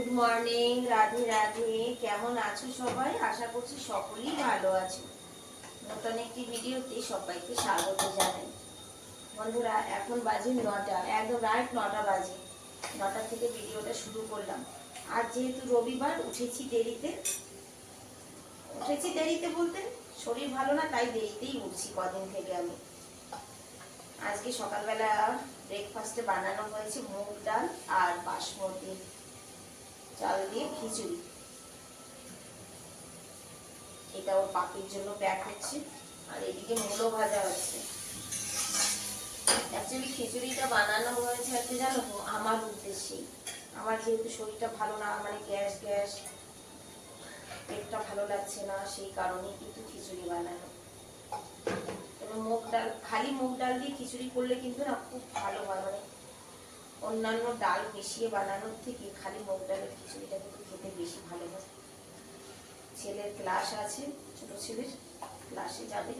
Good morning Radhe Radhe. কেমন আছো সবাই? আশা করছি সকলেই ভালো আছো। নতুন একটি ভিডিওতে সবাইকে স্বাগত জানাই। বন্ধুরা, এখন বাজে নটা, একদম রাইট নটা বাজে। নটা থেকে ভিডিওটা শুরু করলাম। আর যেহেতু রবিবার, উঠেছি দেরিতে। উঠেছি দেরিতে বলতে শরীর ভালো না, তাই দেরিতেই উঠছি কদিন থেকে আমি। আজকে সকালবেলা ব্রেকফাস্টে বানানো হয়েছে মুগ ডাল আর বাসমতি। চাল দিয়ে খিচুড়ি। এটা ওর পাখির জন্য প্যাক হচ্ছে, আর এদিকে মূলো ভাজা হচ্ছে। অ্যাকচুয়ালি খিচুড়িটা বানানো হয়েছে আর কি জানো আমার উদ্দেশ্যেই আমার যেহেতু শরীরটা ভালো না মানে গ্যাস গ্যাস, পেটটা ভালো লাগছে না, সেই কারণে কিন্তু খিচুড়ি বানানো। মুগ ডাল, খালি মুগ ডাল দিয়ে খিচুড়ি করলে কিন্তু না খুব ভালো হয় মানে অন্যান্য ডাল মিশিয়ে বানানোর থেকে খালি মুগ ডালের খিচুড়িটা কিন্তু খেতে বেশি ভালো হয়। ছেলের ক্লাস আছে, ছোট ছেলের ক্লাসে যাবে।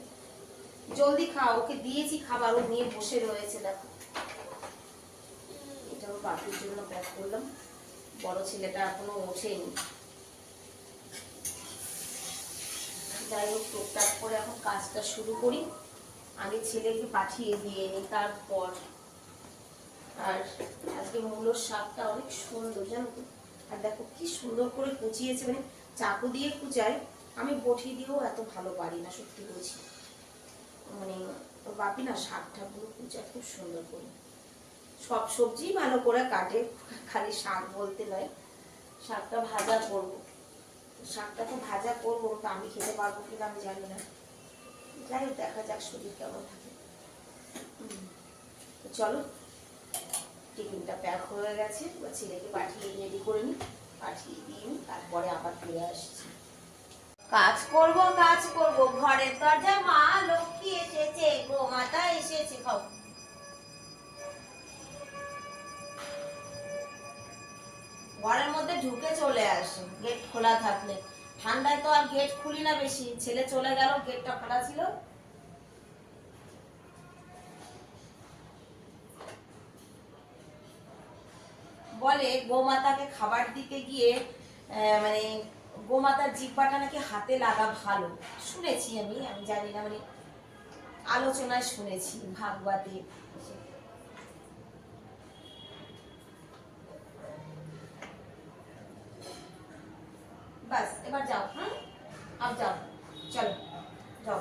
জলদি খাও, ওকে দিয়েছি খাবার, ও নিয়ে বসে রয়েছে, দেখো। এটা ওর বাপির জন্য প্যাক করলাম। বড় ছেলেটা এখনও ওঠেনি। যাই হোক টুকটাক করে এখন কাজটা শুরু করি। আগে ছেলেকে পাঠিয়ে দিয়ে নিই তারপর আর আজকে মূলোর শাকটা অনেক সুন্দর, জানো তো? আর দেখো কি সুন্দর করে কুচিয়েছে মানে চাকু দিয়ে কুচায়। আমি বটি দিয়েও এত ভালো পারি না, সত্যি বলছি। মানে বাপি না শাক ঠাকগুলো কুচায়, খুব সুন্দর করে। সব সবজি ভালো করে কাটে, খালি শাক বলতে নয়, শাকটা ভাজা করব। শাকটা তো ভাজা করব তো আমি খেতে পারব কিনা আমি জানি না। যাই হোক, দেখা যাক শরীর কেমন থাকে। চলো। টিফিনটা প্যাক হয়ে গেছে বা ছেলেকে পাঠিয়ে রেডি করে নিই। পাঠিয়ে দিয়ে তারপরে আবার ফিরে আসছি। কাজ করব কাজ করব ঘরের দরজা মা, লক্ষ্মী এসেছে গো মাতা এসেছে, খাও। ঘরের মধ্যে ঢুকে চলে আসে, গেট খোলা থাকলে। ঠান্ডায় তো আর গেট খুলি না বেশি, ছেলে চলে গেল, গেটটা খোলা ছিল। বলে গোমাতাকে খাবার দিতে গিয়ে মানে গোমাতার জিব্বাটা নাকি হাতে লাগা ভালো। শুনেছি আমি আমি জানি না মানে আলোচনায় শুনেছি ভাগবতে। এবার যাও হ্যাঁ আপ যাও, চলো, যাও।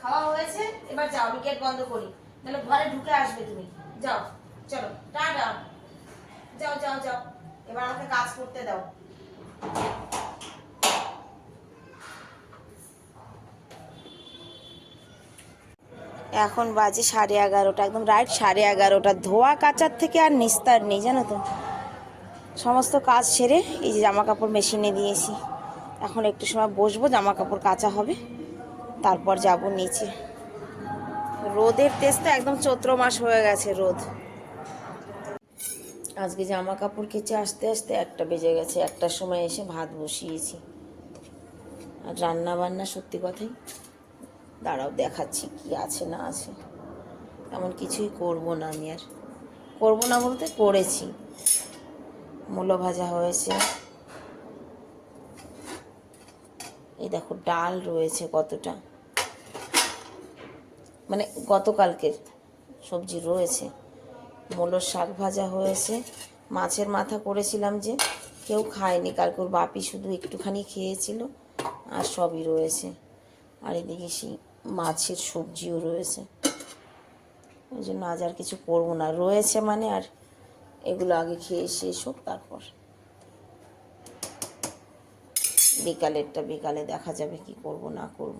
খাওয়া হয়েছে, এবার যাও আমি গেট বন্ধ করি। তাহলে ঘরে ঢুকে আসবে তুমি। যাও। চলো, টাটা। যাও যাও যাও। এবার আমাকে কাজ করতে দাও। এখন বাজে সাড়ে এগারোটা, একদম রাইট সাড়ে এগারোটা। ধোয়া কাচার থেকে আর নিস্তার নেই, জানো তো। সমস্ত কাজ সেরে এই যে জামা কাপড় মেশিনে দিয়েছি। এখন একটু সময় বসবো জামা কাপড় কাচা হবে। তারপর যাব নিচে। রোদের তেজটা একদম চৈত্র মাস হয়ে গেছে রোদ। আজকে জামা কাপড় কেচে আসতে আসতে একটা বেজে গেছে, একটার সময় এসে ভাত বসিয়েছি। আর রান্না বান্না সত্যি কথাই? দাঁড়াও, দেখাচ্ছি কি আছে না আছে। এমন কিছুই করব না আমি আর। করব না বলতে করেছি। মূলো ভাজা হয়েছে। এই দেখো, ডাল রয়েছে কতটা। মানে গতকালকের সবজি রয়েছে। মূলোর শাক ভাজা হয়েছে। মাছের মাথা করেছিলাম যে কেউ খায়নি, কালকে ওর বাপি শুধু একটুখানি খেয়েছিল আর সবই রয়েছে। আর এদিকে সেই মাছের সবজিও রয়েছে। ওই জন্য আজ আর কিছু করব না। রয়েছে মানে আর এগুলো আগে খেয়ে শেষ হোক তারপর। বিকালেরটা বিকালে দেখা যাবে কি করব, না করব।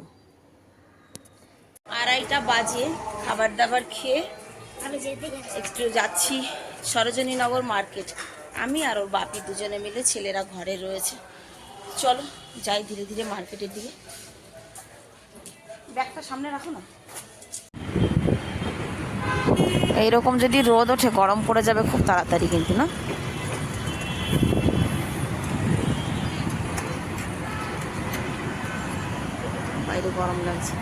আড়াইটা বাজে, খাবার দাবার খেয়ে একটু যাচ্ছি সরোজনীনগর মার্কেট। আমি আর ওর বাপি দুজনে মিলে ছেলেরা ঘরে রয়েছে। চলো, যাই ধীরে ধীরে মার্কেটের দিকে। ব্যাগটা সামনে রাখো না। এইরকম যদি রোদ ওঠে, গরম পড়ে যাবে খুব তাড়াতাড়ি কিন্তু, না? বাইরে গরম লাগছে।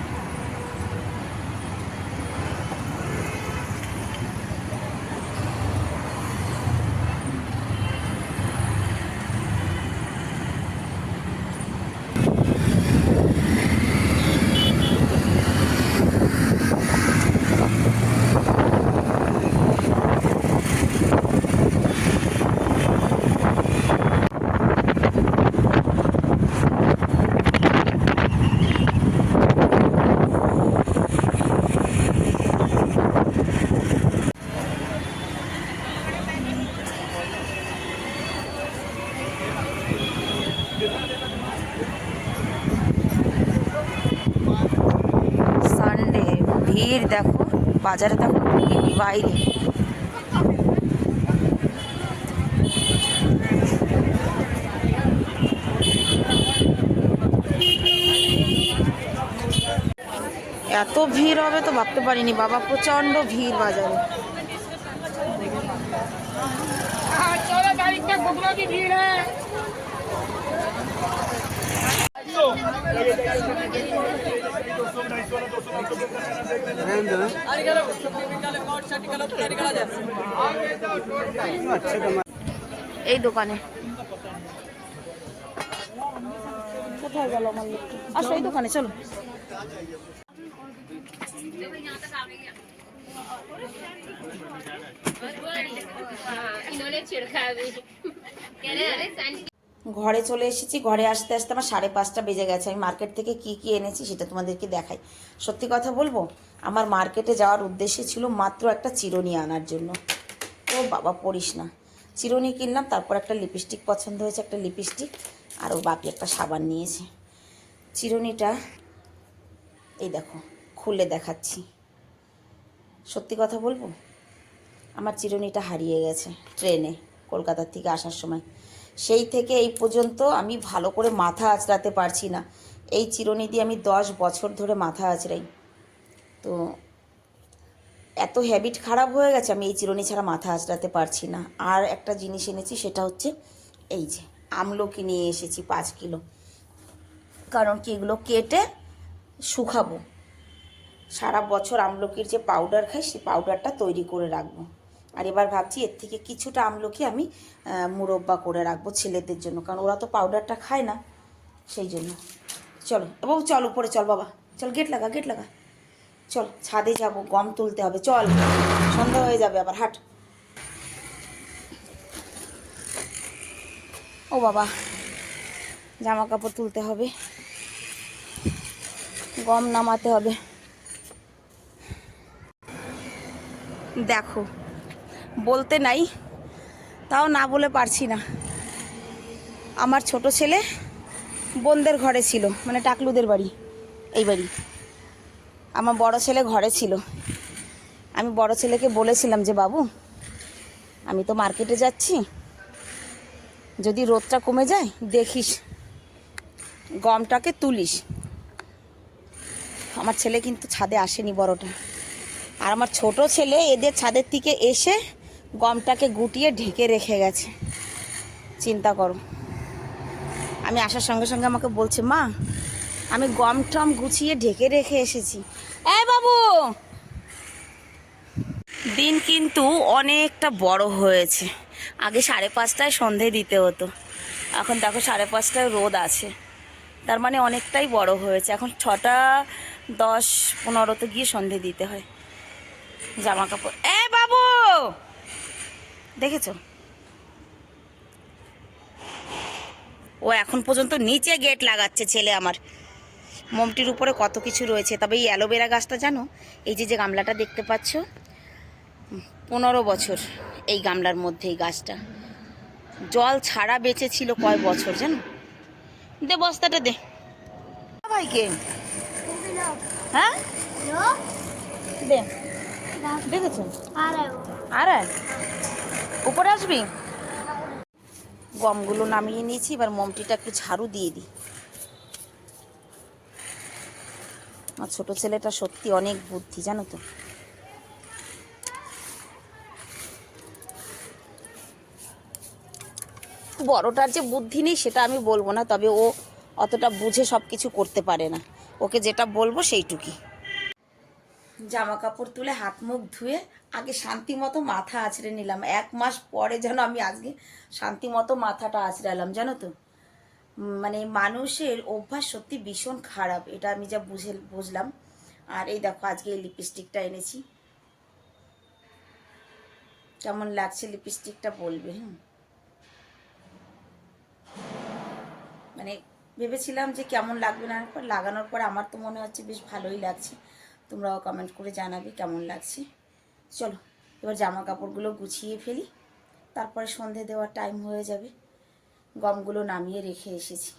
ভিড় দেখো, বাজারে দেখো বাইরে। এত ভিড় হবে তো ভাবতে পারিনি, বাবা প্রচণ্ড ভিড় বাজারে। ভিড় এই দোকানে কোথায় গেল আমার লোকটা আসো এই দোকানে চলো इन्होंने छिड़का अभी कह रहे अरे सैंडी ঘরে চলে এসেছি, ঘরে আসতে আসতে আমার সাড়ে পাঁচটা বেজে গেছে। আমি মার্কেট থেকে কি কি এনেছি সেটা তোমাদেরকে দেখাই। সত্যি কথা বলব, আমার মার্কেটে যাওয়ার উদ্দেশ্য ছিল মাত্র একটা চিরুনি আনার জন্য। ও বাবা, পড়িস না। চিরুনি কিনলাম, তারপর একটা লিপস্টিক পছন্দ হয়েছে, একটা লিপস্টিক আর ও বাকি একটা সাবান নিয়েছে। চিরুনিটা, এই দেখো, খুলে দেখাচ্ছি। সত্যি কথা বলব, আমার চিরুনিটা হারিয়ে গেছে ট্রেনে, কলকাতার থেকে আসার সময়। সেই থেকে এই পর্যন্ত আমি ভালো করে মাথা আঁচড়াতে পারছি না। এই চিরুনি দিয়ে আমি দশ বছর ধরে মাথা আঁচড়াই। তো এত হ্যাবিট খারাপ হয়ে গেছে, আমি এই চিরুনি ছাড়া মাথা আঁচড়াতে পারছি না। আর একটা জিনিস এনেছি, সেটা হচ্ছে এই যে আমলকি নিয়ে এসেছি পাঁচ কিলো। কারণ কি এগুলো কেটে শুকাবো। সারা বছর আমলকির যে পাউডার খাই, সেই পাউডারটা তৈরি করে রাখব। আর এবার ভাবছি এর থেকে কিছুটা আমলকি আমি মুরব্বা করে রাখব ছেলেদের জন্য। কারণ ওরা তো পাউডারটা খায় না, সেই জন্য। চলো এবং চল উপরে, চল বাবা। চল গেট লাগা গেট লাগা। চল, ছাদে যাব, গম তুলতে হবে। চল, সন্ধ্যা হয়ে যাবে আবার, হাট। ও বাবা জামা কাপড় তুলতে হবে। গম নামাতে হবে। দেখো বলতে নাই, তাও না বলে পারছি না। আমার ছোট ছেলে বোনদের ঘরে ছিল মানে টাকলুদের বাড়ি, এই বাড়ি। আমার বড় ছেলে ঘরে ছিল। আমি বড় ছেলেকে বলেছিলাম যে, বাবু, আমি তো মার্কেটে যাচ্ছি। যদি রোদটা কমে যায়, দেখিস, গমটাকে তুলিস। আমার ছেলে কিন্তু ছাদে আসেনি বড়টা। আর আমার ছোট ছেলে এদের ছাদের থেকে এসে গমটাকে গুটিয়ে ঢেকে রেখে গেছে। চিন্তা করো। আমি আসার সঙ্গে সঙ্গে আমাকে বলছে, মা, আমি গম টম গুছিয়ে ঢেকে রেখে এসেছি। এ বাবু! দিন কিন্তু অনেকটা বড় হয়েছে। আগে সাড়ে পাঁচটায় সন্ধে দিতে হতো। এখন দেখো সাড়ে পাঁচটায় রোদ আছে। তার মানে অনেকটাই বড় হয়েছে। এখন ছটা দশ পনেরোতে গিয়ে সন্ধে দিতে হয়। জামা কাপড় এ বাবু! দেখেছ? ও এখন পর্যন্ত নিচে গেট লাগাচ্ছে ছেলে আমার। মোমটির উপরে কত কিছু রয়েছে তবে এই অ্যালোভেরা গাছটা জানো? এই যে যে গামলাটা দেখতে পাচ্ছ? পনেরো বছর এই গামলার মধ্যে এই গাছটা। জল ছাড়া বেঁচে ছিল কয় বছর জানো? দে বস্তাটা দে। ভাইকে। হ্যাঁ? দে। দেখেছ? আর আর? উপরে আসবি? গমগুলো নামিয়ে নিয়েছি, এবার মমটিটা একটু ঝাড়ু দিয়ে দিই। আমার ছোট ছেলেটা সত্যি অনেক বুদ্ধি, জানো তো। বড়টার যে বুদ্ধি নেই, সেটা আমি বলব না, তবে ও অতটা বুঝে সব কিছু করতে পারে না। ওকে যেটা বলব সেইটুকুই। জামা কাপড় তুলে হাত মুখ ধুয়ে আগে শান্তি মতো মাথা আছড়ে নিলাম। এক মাস পরে যেন আমি আজকে শান্তি মতো মাথাটা আছড়ালাম, জানো তো? মানে মানুষের অভ্যাস সত্যি ভীষণ খারাপ, এটা আমি যা বুঝে, বুঝলাম। আর এই দেখো, আজকে এই লিপস্টিকটা এনেছি। কেমন লাগছে লিপস্টিকটা বলবে, হুম? মানে ভেবেছিলাম যে কেমন লাগবে না, লাগানোর পর আমার তো মনে হচ্ছে বেশ ভালোই লাগছে। তোমরাও কমেন্ট করে জানাবে কেমন লাগছে। চলো, এবার জামা কাপড়গুলো গুছিয়ে ফেলি। তারপরে সন্ধে দেওয়ার টাইম হয়ে যাবে। গমগুলো নামিয়ে রেখে এসেছি।